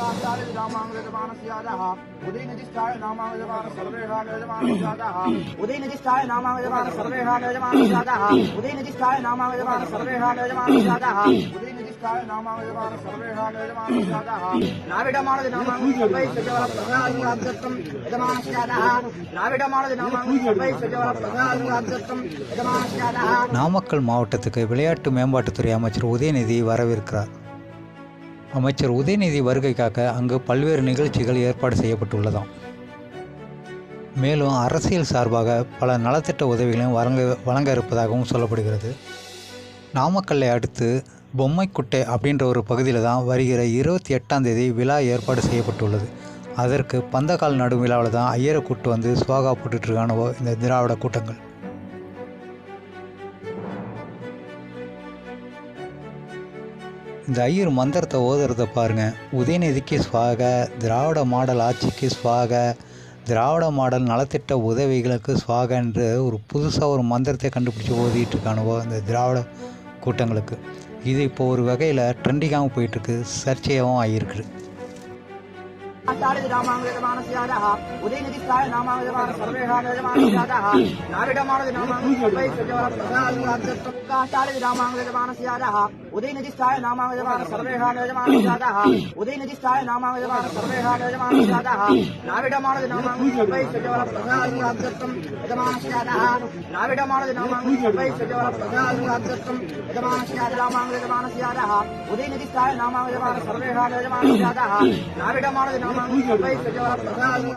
कान्ताय नामाङ्गजमानस्यादः उदयनिधिष्ठाय नामाङ्गजमान सर्वेषां यजमानस्यादः उदयनिधिष्ठाय नामाङ्गजमान सर्वेषां यजमानस्यादः उदयनिधिष्ठाय नामाङ्गजमान सर्वेषां यजमानस्यादः उदयनिधिष्ठाय नामाङ्गजमान सर्वेषां यजमानस्यादः नाविडमानज नामाङ्गजवै सजवल प्रसादं यजमानस्यादः नाविडमानज नामाङ्गजवै सजवल प्रसादं यजमानस्यादः நாமக்கல் மாவட்டத்துக்கு விளையாட்டு மேம்பாட்டுத்துறை அமைச்சர் உதயநிதி வரவிருக்கிறார் அமைச்சர் உதயநிதி வருகைக்காக அங்கு பல்வேறு நிகழ்ச்சிகள் ஏற்பாடு செய்யப்பட்டுள்ளதாம். மேலும் அரசியல் சார்பாக பல நலத்திட்ட உதவிகளையும் வழங்க வழங்க இருப்பதாகவும் சொல்லப்படுகிறது. நாமக்கல்லை அடுத்து பொம்மைக்குட்டை அப்படின்ற ஒரு பகுதியில் தான் வருகிற இருபத்தி எட்டாம் தேதி விழா ஏற்பாடு செய்யப்பட்டுள்ளது. அதற்கு பந்தக்கால் நடு விழாவில் தான் ஐயரை கூட்டு வந்து சுவாகா போட்டுட்ருக்கானவோ இந்த திராவிட கூட்டங்கள். இந்த ஐயர் மந்திரத்தை ஓதுறத பாருங்கள் உதயநிதிக்கு சுவாக திராவிட மாடல் ஆட்சிக்கு சுவாக திராவிட மாடல் நலத்திட்ட உதவிகளுக்கு சுவாகன்று ஒரு புதுசாக ஒரு மந்திரத்தை கண்டுபிடிச்சி ஓதிட்டு இருக்கானுவோ இந்த திராவிட கூட்டங்களுக்கு. இது இப்போ ஒரு வகையில் ட்ரெண்டிங்காகவும் போயிட்டுருக்கு சர்ச்சையாகவும் ஆகியிருக்குது உதயநிதி उदयनिधिष्ठाय नामाङ्गजमान सर्वेषां यजमानस्यादः नाविडमानज नामाङ्गजवै सजवल प्रसादं कान्ताय नामाङ्गजमानस्यादः उदयनिधिष्ठाय नामाङ्गजमान सर्वेषां यजमानस्यादः उदयनिधिष्ठाय नामाङ्गजमान सर्वेषां यजमानस्यादः नाविडमानज नामाङ्गजवै सजवल प्रसादं यजमानस्यादः नाविडमानज नामाङ्गजवै सजवल प्रसादं यजमानस्यादः नामाङ्गजमानस्यादः उदयनिधिष्ठाय नामाङ्गजमान सर्वेषां यजमानस्यादः नाविडमानज नामाङ्गजवै सजवल प्रसादं